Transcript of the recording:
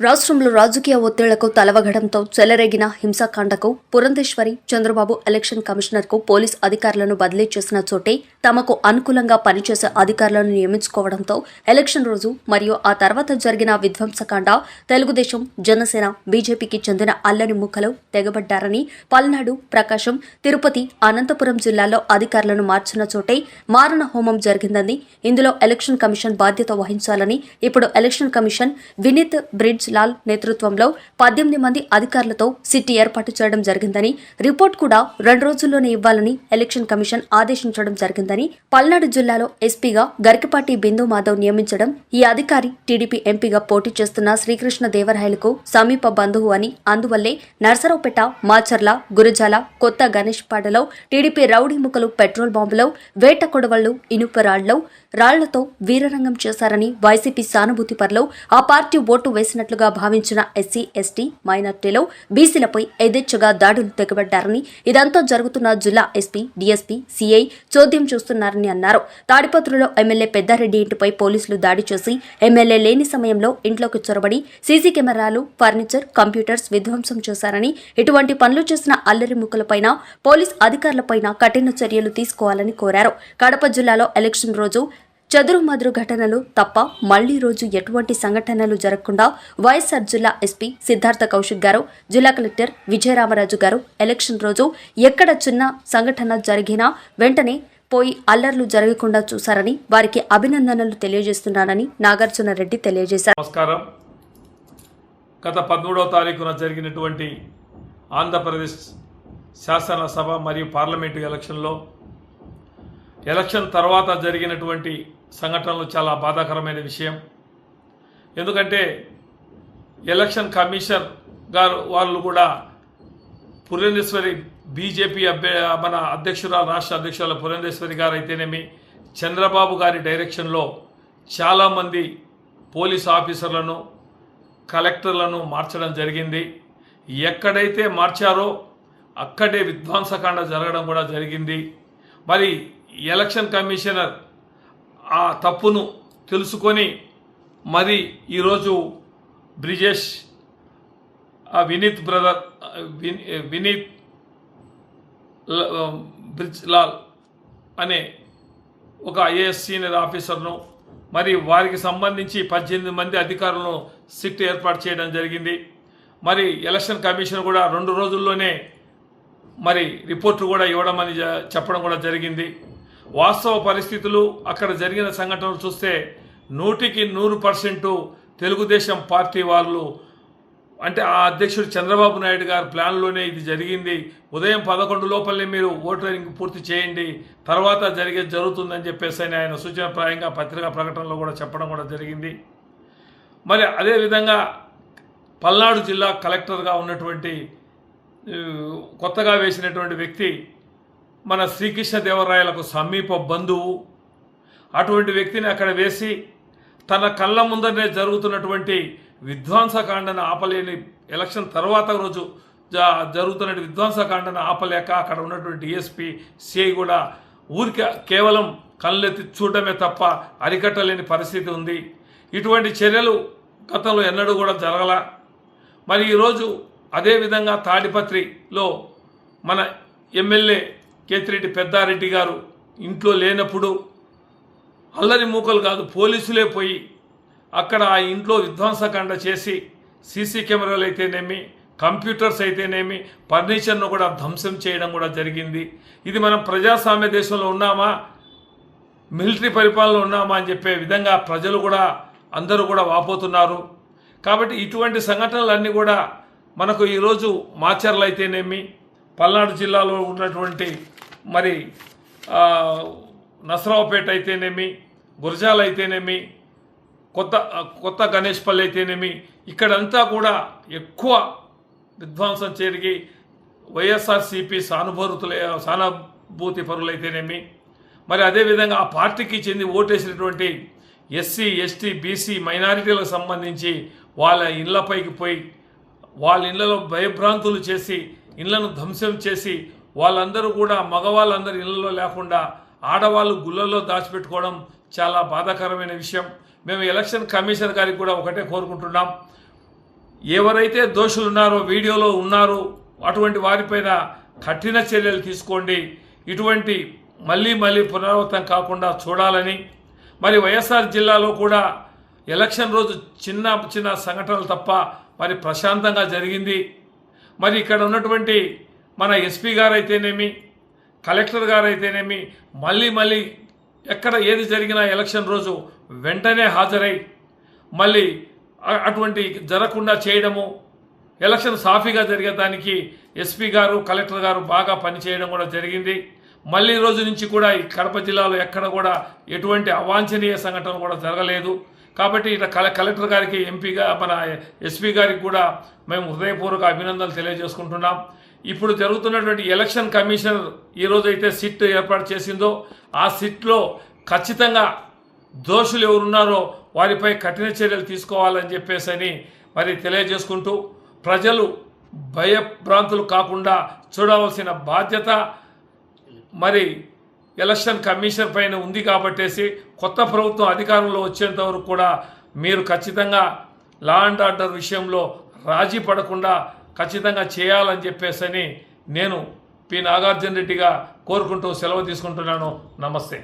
రాష్ట్రంలో రాజకీయ ఒత్తిళ్ళకు తలవగడంతో చెలరేగిన హింసాకాండకు పురంధేశ్వరి చంద్రబాబు ఎలక్షన్ కమిషనర్కు పోలీస్ అధికారులను బదిలీ చేసిన చోటే తమకు అనుకూలంగా పనిచేసే అధికారులను నియమించుకోవడంతో ఎలక్షన్ రోజు మరియు ఆ తర్వాత జరిగిన విధ్వంసకాండ తెలుగుదేశం జనసేన బీజేపీకి చెందిన అల్లని ముక్కలు తెగబడ్డారని పల్నాడు ప్రకాశం తిరుపతి అనంతపురం జిల్లాల్లో అధికారులను మార్చిన చోటే మారణ హోమం జరిగిందని ఇందులో ఎలక్షన్ కమిషన్ బాధ్యత వహించాలని ఇప్పుడు ఎలక్షన్ కమిషన్ వినీత్ బ్రిడ్జ్ లాల్ నేతృత్వంలో పద్దెనిమిది మంది అధికారులతో సిట్టి ఏర్పాటు చేయడం జరిగిందని రిపోర్ట్ కూడా రెండు రోజుల్లోనే ఇవ్వాలని ఎలక్షన్ కమిషన్ ఆదేశించడం జరిగిందని పల్నాడు జిల్లాలో ఎస్పీగా గరికపాటి బిందు మాధవ్ నియమించడం ఈ అధికారి టీడీపీ ఎంపీగా పోటీ చేస్తున్న శ్రీకృష్ణ దేవరాయలకు సమీప బంధువు అని అందువల్లే నర్సరావుపేట మాచర్ల గురజాల కొత్త గణేష్పాడలో టీడీపీ రౌడీ ముక్కలు పెట్రోల్ బాంబులో వేట కొడవళ్ళు ఇనుప రాళ్ళు రాళ్ళతో వీరరంగం చేశారని వైసీపీ సానుభూతి పరులు ఆ పార్టీ ఓటు వేసినట్లుగా భావించిన ఎస్సీ ఎస్టీ మైనార్టీలో బీసీలపై ఎదేచ్ఛగా దాడులు తెగబడ్డారని ఇదంతా జరుగుతున్న జిల్లా ఎస్పీ డీఎస్పీ సీఐ చోద్యం చూస్తున్నారని అన్నారు. తాడిపత్రులో ఎమ్మెల్యే పెద్దారెడ్డి ఇంటిపై పోలీసులు దాడి చేసి ఎమ్మెల్యే లేని సమయంలో ఇంట్లోకి చొరబడి సీసీ కెమెరాలు ఫర్నిచర్ కంప్యూటర్స్ విధ్వంసం చేశారని ఇటువంటి పనులు చేసిన అల్లరి ముక్కలపైన పోలీస్ అధికారులపైన కఠిన చర్యలు తీసుకోవాలని కోరారు. కడప జిల్లాలో ఎలక్షన్ రోజు చెదురుమదురు ఘటనలు తప్ప మళ్ళీ రోజు ఎటువంటి సంఘటనలు జరగకుండా వైఎస్ఆర్ జిల్లా ఎస్పీ సిద్ధార్థ కౌశిక్ గారు జిల్లా కలెక్టర్ విజయరామరాజు గారు ఎలక్షన్ రోజు ఎక్కడ చిన్న సంఘటన జరిగినా వెంటనే పోయి అల్లర్లు జరగకుండా చూశారని వారికి అభినందనలు తెలియజేస్తున్నానని నాగార్జున రెడ్డి తెలియజేశారు. నమస్కారం. గత పదమూడవ తారీఖున జరిగినటువంటి ఆంధ్రప్రదేశ్ శాసనసభ మరియు పార్లమెంటు ఎలక్షన్లో ఎలక్షన్ తర్వాత జరిగినటువంటి సంఘటనలు చాలా బాధాకరమైన విషయం. ఎందుకంటే ఎలక్షన్ కమిషన్ గారు వాళ్ళు కూడా పురేందేశ్వరి బీజేపీ అభ్య మన అధ్యక్షురాలు రాష్ట్ర అధ్యక్షురాలు పురేందేశ్వరి గారు అయితేనేమి చంద్రబాబు గారి డైరెక్షన్లో చాలామంది పోలీస్ ఆఫీసర్లను కలెక్టర్లను మార్చడం జరిగింది. ఎక్కడైతే మార్చారో అక్కడే విధ్వంసకాండ జరగడం కూడా జరిగింది. మరి ఎలక్షన్ కమిషనర్ ఆ తప్పును తెలుసుకొని మరి ఈరోజు బ్రిజేష్ ఆ వినీత్ బ్రదర్ వినీత్ బ్రిజ్ లాల్ అనే ఒక ఐఏఎస్ సీనియర్ ఆఫీసర్ను మరి వారికి సంబంధించి పద్దెనిమిది మంది అధికారులను సిట్ ఏర్పాటు చేయడం జరిగింది. మరి ఎలక్షన్ కమిషన్ కూడా రెండు రోజుల్లోనే మరి రిపోర్టు కూడా ఇవ్వడం అని చెప్పడం కూడా జరిగింది. వాస్తవ పరిస్థితులు అక్కడ జరిగిన సంఘటనలు చూస్తే నూటికి నూరు పర్సెంటు తెలుగుదేశం పార్టీ వాళ్ళు అంటే ఆ అధ్యక్షుడు చంద్రబాబు నాయుడు గారి ప్లాన్లోనే ఇది జరిగింది. ఉదయం పదకొండు లోపలనే మీరు ఓటరింగ్ పూర్తి చేయండి తర్వాత జరిగే జరుగుతుందని చెప్పేసి ఆయన సూచనప్రాయంగా పత్రికా ప్రకటనలో కూడా చెప్పడం కూడా జరిగింది. మరి అదేవిధంగా పల్నాడు జిల్లా కలెక్టర్గా ఉన్నటువంటి కొత్తగా వేసినటువంటి వ్యక్తి మన శ్రీకృష్ణదేవరాయలకు సమీప బంధువు. అటువంటి వ్యక్తిని అక్కడ వేసి తన కళ్ళ ముందరనే జరుగుతున్నటువంటి విధ్వంసకాండను ఆపలేని ఎలక్షన్ తర్వాత రోజు జరుగుతున్న విధ్వంసకాండను ఆపలేక అక్కడ ఉన్నటువంటి డిఎస్పి సిఐ కూడా ఊరికి కేవలం కళ్ళెత్తి చూడటమే తప్ప అరికట్టలేని పరిస్థితి ఉంది. ఇటువంటి చర్యలు గతంలో ఎన్నడూ కూడా జరగల. మరి ఈరోజు అదేవిధంగా తాడిపత్రిలో మన ఎమ్మెల్యే కేతిరెడ్డి పెద్దారెడ్డి గారు ఇంట్లో లేనప్పుడు అల్లరి మూకలు కాదు పోలీసులే పోయి అక్కడ ఆ ఇంట్లో విధ్వంసకాండ చేసి సీసీ కెమెరాలు అయితేనేమి కంప్యూటర్స్ అయితేనేమి ఫర్నిచర్ను కూడా ధ్వంసం చేయడం కూడా జరిగింది. ఇది మనం ప్రజాస్వామ్య దేశంలో ఉన్నామా మిలిటరీ పరిపాలన ఉన్నామా అని చెప్పే విధంగా ప్రజలు కూడా అందరూ కూడా వాపోతున్నారు. కాబట్టి ఇటువంటి సంఘటనలన్నీ కూడా మనకు ఈరోజు మాచర్లు అయితేనేమి పల్నాడు జిల్లాలో ఉన్నటువంటి మరి నసరావుపేట అయితేనేమి గురజాల అయితేనేమి కొత్త కొత్త గణేష్పల్లి అయితేనేమి ఇక్కడంతా కూడా ఎక్కువ విధ్వంసం జరిగి వైఎస్ఆర్సీపీ సానుభూతులే సానుభూతి పరులైతేనేమి మరి అదేవిధంగా ఆ పార్టీకి చెంది ఓటేసినటువంటి ఎస్సీ ఎస్టీ బీసీ మైనారిటీలకు సంబంధించి వాళ్ళ ఇళ్ళపైకి పోయి వాళ్ళ ఇళ్ళలో భయభ్రాంతులు చేసి ఇళ్ళను ధ్వంసం చేసి వాళ్ళందరూ కూడా మగవాళ్ళందరూ ఇళ్ళలో లేకుండా ఆడవాళ్ళు గుళ్ళల్లో దాచిపెట్టుకోవడం చాలా బాధాకరమైన విషయం. మేము ఎలక్షన్ కమిషన్ గారికి కూడా ఒకటే కోరుకుంటున్నాం. ఎవరైతే దోషులు ఉన్నారో వీడియోలో ఉన్నారో అటువంటి వారిపైన కఠిన చర్యలు తీసుకోండి. ఇటువంటి మళ్ళీ మళ్ళీ పునరావృతం కాకుండా చూడాలని. మరి వైఎస్ఆర్ జిల్లాలో కూడా ఎలక్షన్ రోజు చిన్న చిన్న సంఘటనలు తప్ప మరి ప్రశాంతంగా జరిగింది. మరి ఇక్కడ ఉన్నటువంటి మన ఎస్పీ గారు అయితేనేమి కలెక్టర్ గారు అయితేనేమి మళ్ళీ మళ్ళీ ఎక్కడ ఏది జరిగినా ఎలక్షన్ రోజు వెంటనే హాజరై మళ్ళీ అటువంటి జరగకుండా చేయడము ఎలక్షన్ సాఫీగా జరిగేదానికి ఎస్పీ గారు కలెక్టర్ గారు బాగా పనిచేయడం కూడా జరిగింది. మళ్ళీ రోజు నుంచి కూడా ఈ కడప జిల్లాలో ఎక్కడ కూడా ఎటువంటి అవాంఛనీయ సంఘటన కూడా జరగలేదు. కాబట్టి ఇట్లా కల కలెక్టర్ గారికి ఎంపీగా మన ఎస్పీ గారికి కూడా మేము హృదయపూర్వక అభినందనలు తెలియజేసుకుంటున్నాం. ఇప్పుడు జరుగుతున్నటువంటి ఎలక్షన్ కమిషనర్ ఈరోజైతే అయితే సిట్ ఏర్పాటు చేసిందో ఆ సిట్లో ఖచ్చితంగా దోషులు ఎవరున్నారో వారిపై కఠిన చర్యలు తీసుకోవాలని చెప్పేసి అని మరి తెలియజేసుకుంటూ ప్రజలు భయభ్రాంతులు కాకుండా చూడవలసిన బాధ్యత మరి ఎలక్షన్ కమిషన్ పైన ఉంది కాబట్టేసి కొత్త ప్రభుత్వం అధికారంలో వచ్చేంత వరకు కూడా మీరు ఖచ్చితంగా లా అండ్ ఆర్డర్ విషయంలో రాజీ పడకుండా ఖచ్చితంగా చేయాలని చెప్పేసి అని నేను పి నాగార్జున రెడ్డిగా కోరుకుంటూ సెలవు తీసుకుంటున్నాను. నమస్తే.